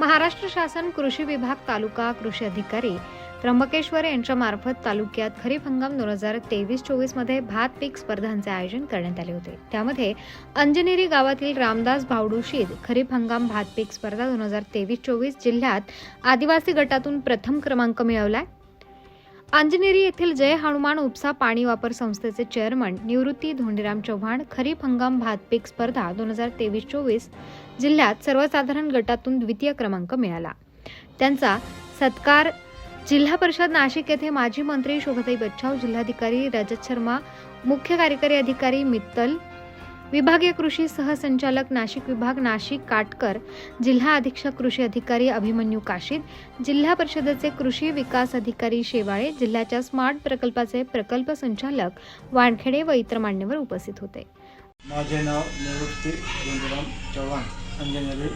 महाराष्ट्र शासन कृषी विभाग तालुका कृषी अधिकारी त्र्यंबकेश्वर यांच्या मार्फत तालुक्यात खरीप हंगाम दोन हजार तेवीस चोवीसमध्ये भात पीक स्पर्धांचे आयोजन करण्यात आले होते. त्यामध्ये अंजनेरी गावातील रामदास भावडूशीद खरीप हंगाम भात पीक स्पर्धा दोन हजार तेवीस चोवीस जिल्ह्यात आदिवासी गटातून प्रथम क्रमांक मिळवलाय. अंजनेरी येथील जय हनुमान उपसा पाणी वापर संस्थेचे चेअरमन निवृत्ती धोंडीराम चव्हाण खरीप हंगाम भात पीक स्पर्धा दोन हजार तेवीस चोवीस जिल्ह्यात सर्वसाधारण गटातून द्वितीय क्रमांक मिळाला. त्यांचा सत्कार जिल्हा परिषद नाशिक येथे माजी मंत्री शोभताई बच्छाव जिल्हाधिकारी रजत शर्मा मुख्य कार्यकारी अधिकारी मित्तल विभागीय कृषी सहसंचालक नाशिक विभाग नाशिक काटकर जिल्हा अधीक्षक कृषी अधिकारी अभिमन्यू काशीद जिल्हा परिषदेचे कृषी विकास अधिकारी शेवाळे जिल्ह्याच्या स्मार्ट प्रकल्पाचे प्रकल्प संचालक वानखेडे व इतर मान्यवर उपस्थित होते. माझे नाव निवृत्ती गुंडराम चव्हाण अंजनेरी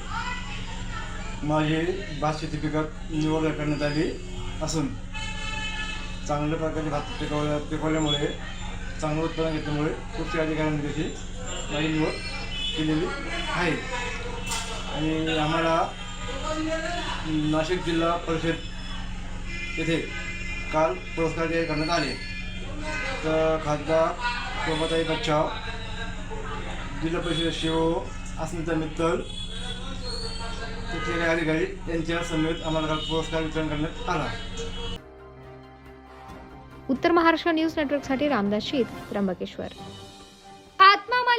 माझी भात शेती पिकात निवड करण्यात आली असून चांगल्या प्रकारे भात पिकवल्या पिकवल्यामुळे चांगलं उत्पादन घेतल्यामुळे कृषी अधिकाऱ्यांनी त्याची माझी निवड केलेली आहे. आणि आम्हाला नाशिक जिल्हा परिषद येथे काल पुरस्कार जाहीर करण्यात आले. तर खासदार शोभाताई बच्चाव जिल्हा परिषद शिव अस्मिता मित्तल तिथले काही अधिकारी यांच्या समेत आम्हाला काल पुरस्कार वितरण करण्यात आला. उत्तर महाराष्ट्र न्यूज नेटवर्कसाठी रामदास शीत त्र्यंबकेश्वर.